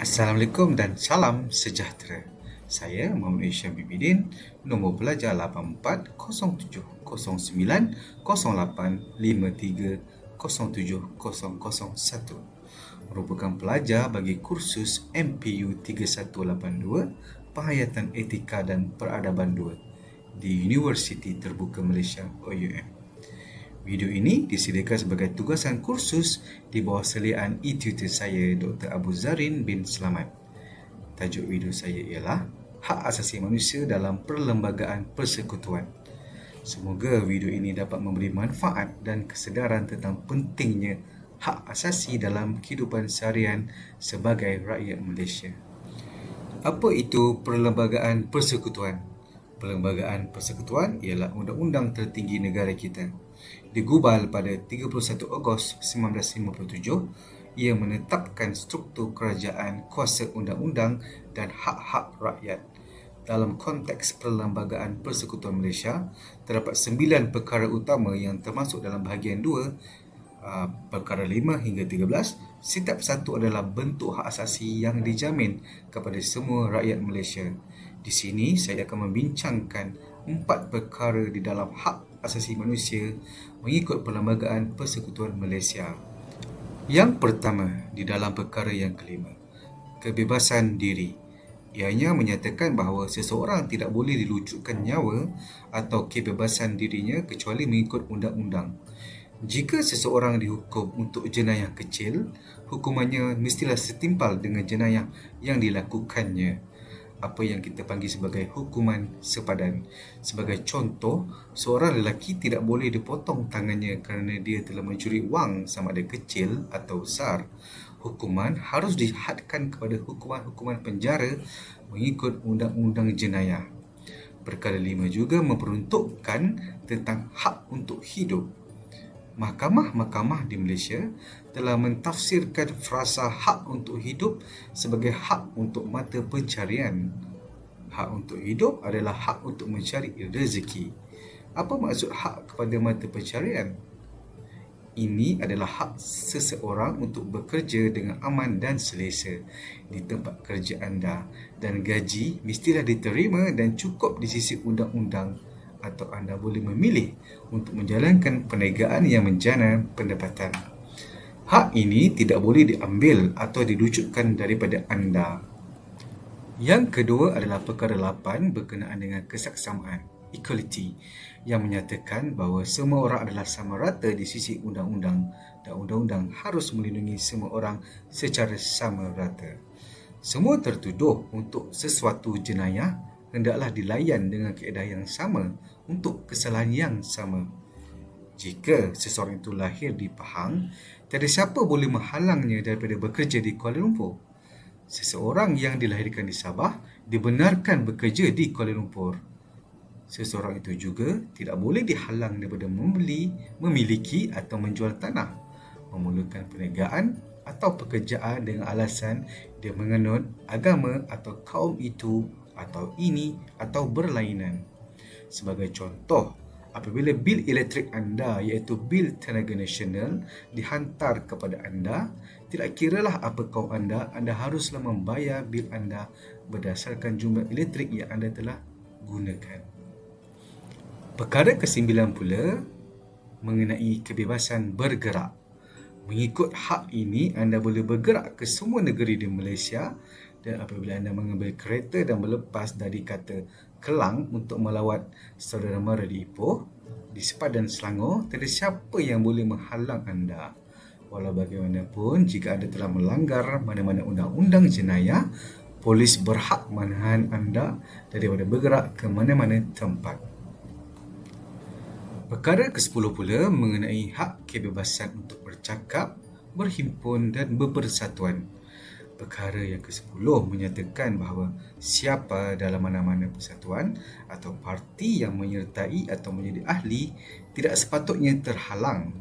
Assalamualaikum dan salam sejahtera. Saya Muhammad Isyam Bibidin, nombor pelajar 84070908530701. Merupakan pelajar bagi kursus MPU 3182 Penghayatan Etika dan Peradaban 2 di Universiti Terbuka Malaysia OUM. Video ini disediakan sebagai tugasan kursus di bawah seliaan e-tutor saya Dr. Abu Zarin bin Selamat. Tajuk video saya ialah Hak Asasi Manusia dalam Perlembagaan Persekutuan. Semoga video ini dapat memberi manfaat dan kesedaran tentang pentingnya hak asasi dalam kehidupan seharian sebagai rakyat Malaysia. Apa itu Perlembagaan Persekutuan? Perlembagaan Persekutuan ialah undang-undang tertinggi negara kita. Digubal pada 31 Ogos 1957 ia menetapkan struktur kerajaan kuasa undang-undang dan hak-hak rakyat. Dalam konteks Perlembagaan Persekutuan Malaysia terdapat sembilan perkara utama yang termasuk dalam bahagian dua perkara lima hingga tiga belas. setiap satu adalah bentuk hak asasi yang dijamin kepada semua rakyat Malaysia di sini saya akan membincangkan empat perkara di dalam hak asasi manusia mengikut Perlembagaan Persekutuan Malaysia. Yang pertama di dalam perkara yang kelima, kebebasan diri. Ianya menyatakan bahawa seseorang tidak boleh dilucutkan nyawa atau kebebasan dirinya kecuali mengikut undang-undang. Jika seseorang dihukum untuk jenayah kecil, hukumannya mestilah setimpal dengan jenayah yang dilakukannya apa yang kita panggil sebagai hukuman sepadan. Sebagai contoh, seorang lelaki tidak boleh dipotong tangannya kerana dia telah mencuri wang sama ada kecil atau besar. Hukuman harus dihadkan kepada hukuman-hukuman penjara mengikut undang-undang jenayah. Perkara lima juga memperuntukkan tentang hak untuk hidup mahkamah-mahkamah di Malaysia telah mentafsirkan frasa hak untuk hidup sebagai hak untuk mata pencarian. Hak untuk hidup adalah hak untuk mencari rezeki. Apa maksud hak kepada mata pencarian? Ini adalah hak seseorang untuk bekerja dengan aman dan selesa di tempat kerja anda dan gaji mestilah diterima dan cukup di sisi undang-undang atau anda boleh memilih untuk menjalankan perniagaan yang menjana pendapatan. Hak ini tidak boleh diambil atau dilucutkan daripada anda. Yang kedua adalah perkara 8 berkenaan dengan kesaksamaan, equality, yang menyatakan bahawa semua orang adalah sama rata di sisi undang-undang dan undang-undang harus melindungi semua orang secara sama rata. Semua tertuduh untuk sesuatu jenayah hendaklah dilayan dengan keadaan yang sama untuk kesalahan yang sama. Jika seseorang itu lahir di Pahang, tiada siapa boleh menghalangnya daripada bekerja di Kuala Lumpur. Seseorang yang dilahirkan di Sabah dibenarkan bekerja di Kuala Lumpur. Seseorang itu juga tidak boleh dihalang daripada membeli, memiliki atau menjual tanah, memulakan perniagaan atau pekerjaan dengan alasan dia menganut agama atau kaum itu atau ini atau berlainan. Sebagai contoh, apabila bil elektrik anda iaitu bil tenaga nasional dihantar kepada anda, tidak kiralah apa kaum anda, anda haruslah membayar bil anda berdasarkan jumlah elektrik yang anda telah gunakan. Perkara kesembilan pula mengenai kebebasan bergerak. Mengikut hak ini, anda boleh bergerak ke semua negeri di Malaysia dan apabila anda mengambil kereta dan berlepas dari kata Kelang untuk melawat saudara mara di Ipoh, di sepadan Selangor, tiada siapa yang boleh menghalang anda. Walau bagaimanapun, jika anda telah melanggar mana-mana undang-undang jenayah, polis berhak menahan anda daripada bergerak ke mana-mana tempat. Perkara ke-10 pula mengenai hak kebebasan untuk bercakap, berhimpun dan berpersatuan perkara yang ke-10 menyatakan bahawa siapa dalam mana-mana persatuan atau parti yang menyertai atau menjadi ahli tidak sepatutnya terhalang.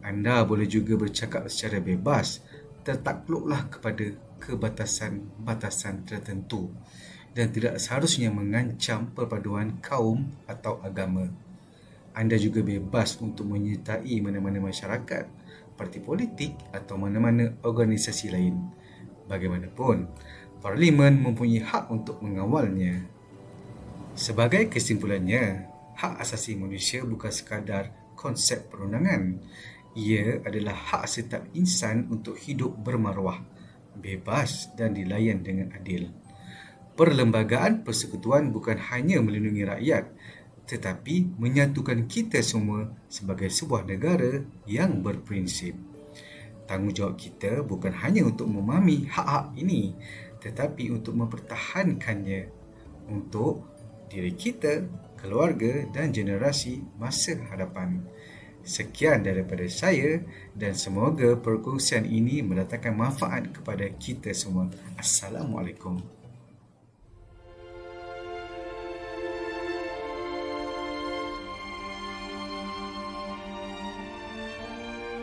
Anda boleh juga bercakap secara bebas tertakluklah kepada kebatasan-batasan tertentu dan tidak seharusnya mengancam perpaduan kaum atau agama. Anda juga bebas untuk menyertai mana-mana masyarakat, parti politik atau mana-mana organisasi lain Bagaimanapun, Parlimen mempunyai hak untuk mengawalnya. Sebagai kesimpulannya, hak asasi manusia bukan sekadar konsep perundangan. Ia adalah hak setiap insan untuk hidup bermaruah, bebas dan dilayan dengan adil. Perlembagaan persekutuan bukan hanya melindungi rakyat tetapi menyatukan kita semua sebagai sebuah negara yang berprinsip. Tanggungjawab kita bukan hanya untuk memahami hak-hak ini tetapi untuk mempertahankannya untuk diri kita, keluarga dan generasi masa hadapan. Sekian daripada saya dan semoga perkongsian ini mendatangkan manfaat kepada kita semua. Assalamualaikum.